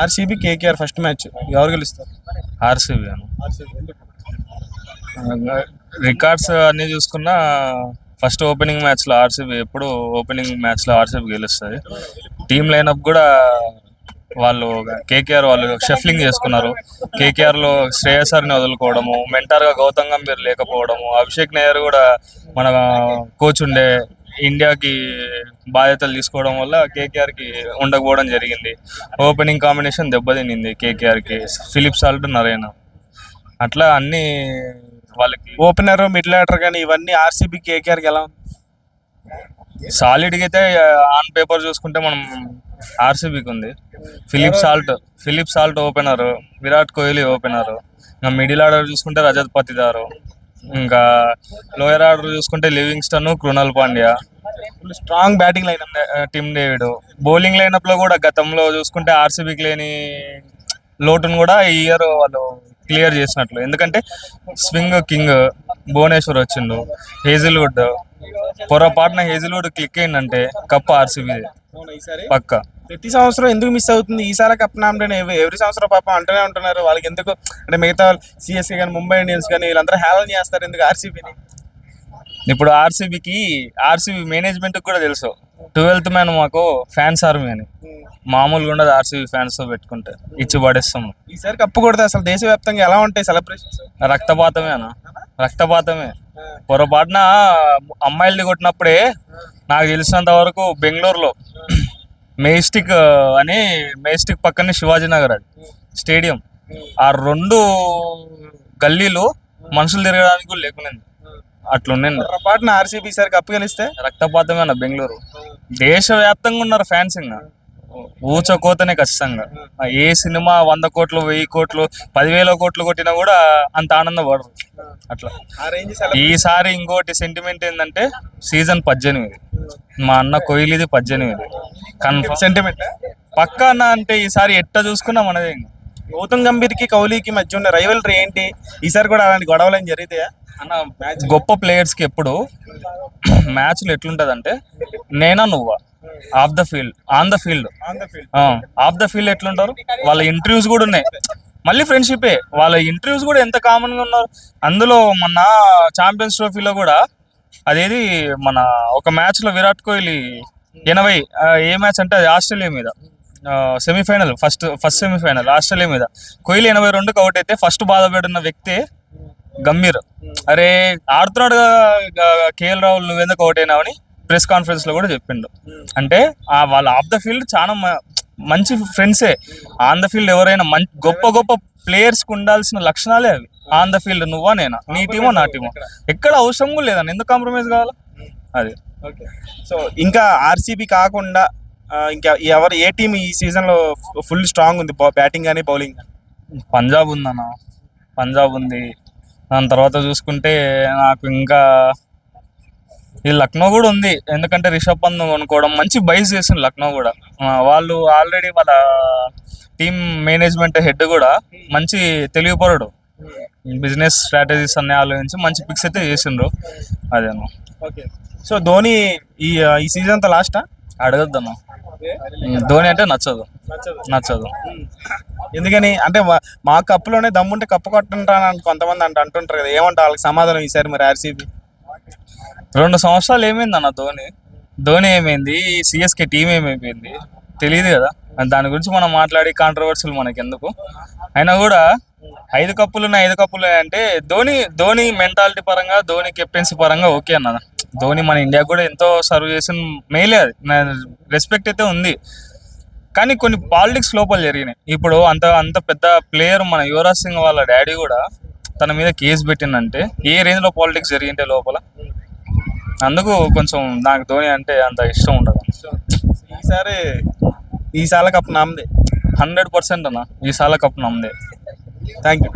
RCB KKR first match. ఎవరు గెలుస్తారు? RCB అను records అన్ని చూసుకున్నా ఫస్ట్ ఓపెనింగ్ మ్యాచ్లో ఆర్సీబీ ఎప్పుడు ఓపెనింగ్ మ్యాచ్లో ఆర్సీబీ గెలుస్తుంది. టీమ్ లైనప్ కూడా వాళ్ళు కేకేఆర్ వాళ్ళు షఫ్లింగ్ చేసుకున్నారు. కేకేఆర్లో శ్రేయసర్ని వదులుకోవడము మెంటార్గా గౌతమ్ గంభీర్ లేకపోవడము అభిషేక్ నయ్యర్ కూడా మన కోచ్ ఉండే ఇండియాకి బాధ్యతలు తీసుకోవడం వల్ల కేకేఆర్కి ఉండకపోవడం జరిగింది. ఓపెనింగ్ కాంబినేషన్ దెబ్బతినింది కేకేఆర్కి ఫిలిప్ సాల్ట్ నరేనా. అట్లా అన్ని వాళ్ళకి ఓపెనర్ మిడిల్ ఆర్డర్ కానీ ఇవన్నీ ఆర్సీబీ కేకేఆర్కి ఎలా ఉంది? సాలిడ్గా అయితే ఆన్ పేపర్ చూసుకుంటే మనం ఆర్సీబీకి ఉంది. Philip Salt Philip Salt opener Virat Kohli opener. ఇంకా మిడిల్ ఆర్డర్ చూసుకుంటే రజత్ పతిదారు. ఇంకా లోయర్ ఆర్డర్ చూసుకుంటే Livingstone Krunal Pandya. Strong batting line Tim David bowling లైనప్లో కూడా గతంలో చూసుకుంటే ఆర్సీబీకి లేని లోటును కూడా ఈ ఇయర్ వాళ్ళు క్లియర్ చేసినట్లు. ఎందుకంటే స్వింగ్ కింగ్ భువనేశ్వర్ వచ్చిండు హేజిల్వుడ్. పొరపాటున హేజిల్వుడ్ క్లిక్ అయిందంటే కప్ ఆర్సీబీ పక్క. ప్రతి సంవత్సరం ఎందుకు మిస్ అవుతుంది? ఈసారి కప్ నామినేట్ ఎవరి సంవత్సరం పాపం అంటూనే ఉంటున్నారు. వాళ్ళకి ఎందుకు? అంటే మిగతా సిఎస్కే కానీ ముంబై ఇండియన్స్ కానీ వీళ్ళందరూ హేళన చేస్తారు ఎందుకు ఆర్సీబీని ఇప్పుడు ఆర్సీబీకి ఆర్సీబీ మేనేజ్మెంట్ కూడా తెలుసు. ట్వెల్త్ మ్యాన్ మాకు ఫ్యాన్స్ ఆర్మీ అని. మామూలుగా ఉండదు ఆర్సీబీ ఫ్యాన్స్తో పెట్టుకుంటే. ఇచ్చి పడేస్తాము. ఈసారి కప్పు కొడితే అసలు దేశవ్యాప్తంగా ఎలా ఉంటాయి సెలబ్రేషన్స్ రక్తపాతమే అన్న. రక్తపాతమే. పొరపాటున అమ్మాయిల్ని కొట్టినప్పుడే నాకు తెలిసినంత వరకు బెంగళూరులో మేస్టిక్ అని మేస్టిక్ పక్కనే శివాజీ నగర్ అది. స్టేడియం. ఆ రెండు గల్లీలు మనుషులు తిరగడానికి కూడా లేకునేది. అట్లుండింది పొరపాటున ఆర్సీబీ ఈసారి కప్పు గెలిస్తే? రక్తపాతమే అన్న బెంగళూరు. దేశవ్యాప్తంగా ఉన్నారు ఫ్యాన్స్ ఇంకా. ఊచకోతనే ఖచ్చితంగా. ఏ సినిమా వంద కోట్లు వెయ్యి కోట్లు పదివేల కోట్లు కొట్టినా కూడా అంత ఆనందపడరు. అట్లా. ఈసారి ఇంకోటి సెంటిమెంట్ ఏంటంటే సీజన్ పద్దెనిమిది. మా అన్న కోహ్లీది పద్దెనిమిది. కన్ఫర్మ్ సెంటిమెంట్ పక్కా అన్న అంటే ఈసారి ఎట్ట చూసుకున్నా మనదే. గౌతమ్ గంభీర్కి కౌలీకి మధ్య ఉన్న రైవల్రీ ఏంటి? ఈసారి కూడా అలాంటి గొడవలు ఏం జరిగితే అన్న గొప్ప ప్లేయర్స్కి ఎప్పుడు మ్యాచ్లు ఎట్లుంటదంటే నేనా నువ్వా? Off the field on the field off the field ఎట్లుంటారు? వాళ్ళ ఇంటర్వ్యూస్ కూడా ఉన్నాయి. మళ్ళీ ఫ్రెండ్షిపే వాళ్ళ ఇంటర్వ్యూస్ కూడా ఎంత కామన్గా ఉన్నారు. అందులో మొన్న ఛాంపియన్స్ ట్రోఫీలో కూడా అదేది మన ఒక మ్యాచ్లో విరాట్ కోహ్లీ ఎనభై ఏ మ్యాచ్ అంటే అది ఆస్ట్రేలియా మీద. Semifinal first first semifinal Australia మీద. కోహ్లీ ఎనభై రెండుకి అవుట్ అయితే ఫస్ట్ బాధపడిన వ్యక్తి గంభీర్. అరే ఆడుతున్నాడు కేఎల్ రాహుల్ నువ్వెందుకు అవుట్ అయినావని ప్రెస్ కాన్ఫరెన్స్లో కూడా చెప్పిండు. అంటే ఆ వాళ్ళ ఆఫ్ ద ఫీల్డ్ చాలా మంచి ఫ్రెండ్సే. ఆన్ ద ఫీల్డ్ ఎవరైనా మంచి గొప్ప గొప్ప ప్లేయర్స్కి ఉండాల్సిన లక్షణాలే అవి. ఆన్ ద ఫీల్డ్ నువ్వా నేనా? నీ టీమో నా టీమో? ఎక్కడ? అవసరం కూడా లేదన్న ఎందుకు కాంప్రమైజ్ కావాలా? అది. సో ఇంకా ఆర్సీబీ కాకుండా ఇంకా ఎవరు ఏ టీం ఈ సీజన్లో ఫుల్ స్ట్రాంగ్ ఉంది బ్యాటింగ్ కానీ బౌలింగ్ కానీ పంజాబ్ ఉందన్న. పంజాబ్ ఉంది. దాని తర్వాత చూసుకుంటే నాకు ఇంకా ఈ లక్నో కూడా ఉంది. ఎందుకంటే రిషబ్ పంత్ కొనుక్కోవడం మంచి బైస్ చేసింది లక్నో కూడా. వాళ్ళు ఆల్రెడీ వాళ్ళ టీమ్ మేనేజ్మెంట్ హెడ్ కూడా మంచి తెలివిపరుడు. బిజినెస్ స్ట్రాటజీస్ అన్ని ఆలోచించి మంచి పిక్స్ అయితే చేసిండ్రు. అదేను ఓకే సో ధోని ఈ ఈ సీజన్తో లాస్టా అడగద్దను ధోని అంటే నచ్చదు. నచ్చదు. ఎందుకని అంటే మా- కప్పులోనే దమ్ముంటే కప్పు కొట్టుంటాను అని కొంతమంది అంట అంటుంటారు కదా. ఏమంటారు వాళ్ళకి సమాధానం ఈసారి మరి ఆర్సీబీ? రెండు సంవత్సరాలు ఏమైంది అన్న ధోని? ధోని ఏమైంది? సిఎస్కే టీం ఏమైపోయింది? తెలియదు కదా. దాని గురించి మనం మాట్లాడి కాంట్రవర్సీలు మనకి ఎందుకు అయినా కూడా ఐదు కప్పులు ఉన్నాయి ఐదు కప్పులు అంటే ధోని ధోని మెంటాలిటీ పరంగా ధోని కెప్టెన్సీ పరంగా ఓకే అన్న. ధోని మన ఇండియాకి కూడా ఎంతో సర్వ్ చేసిన మేలే అది. రెస్పెక్ట్ అయితే ఉంది. కానీ కొన్ని పాలిటిక్స్ లోపల జరిగినాయి. ఇప్పుడు అంత అంత పెద్ద ప్లేయర్ మన యువరాజ్ సింగ్ వాళ్ళ డాడీ కూడా తన మీద కేసు పెట్టిందంటే ఏ రేంజ్లో పాలిటిక్స్ జరిగింటే లోపల? అందుకు కొంచెం నాకు ధోని అంటే అంత ఇష్టం ఉండదు. ఈసారి ఈసారి కప్పు నామదే హండ్రెడ్ పర్సెంట్ అన్న. ఈ సాల కప్ నమ్మదే. Thank you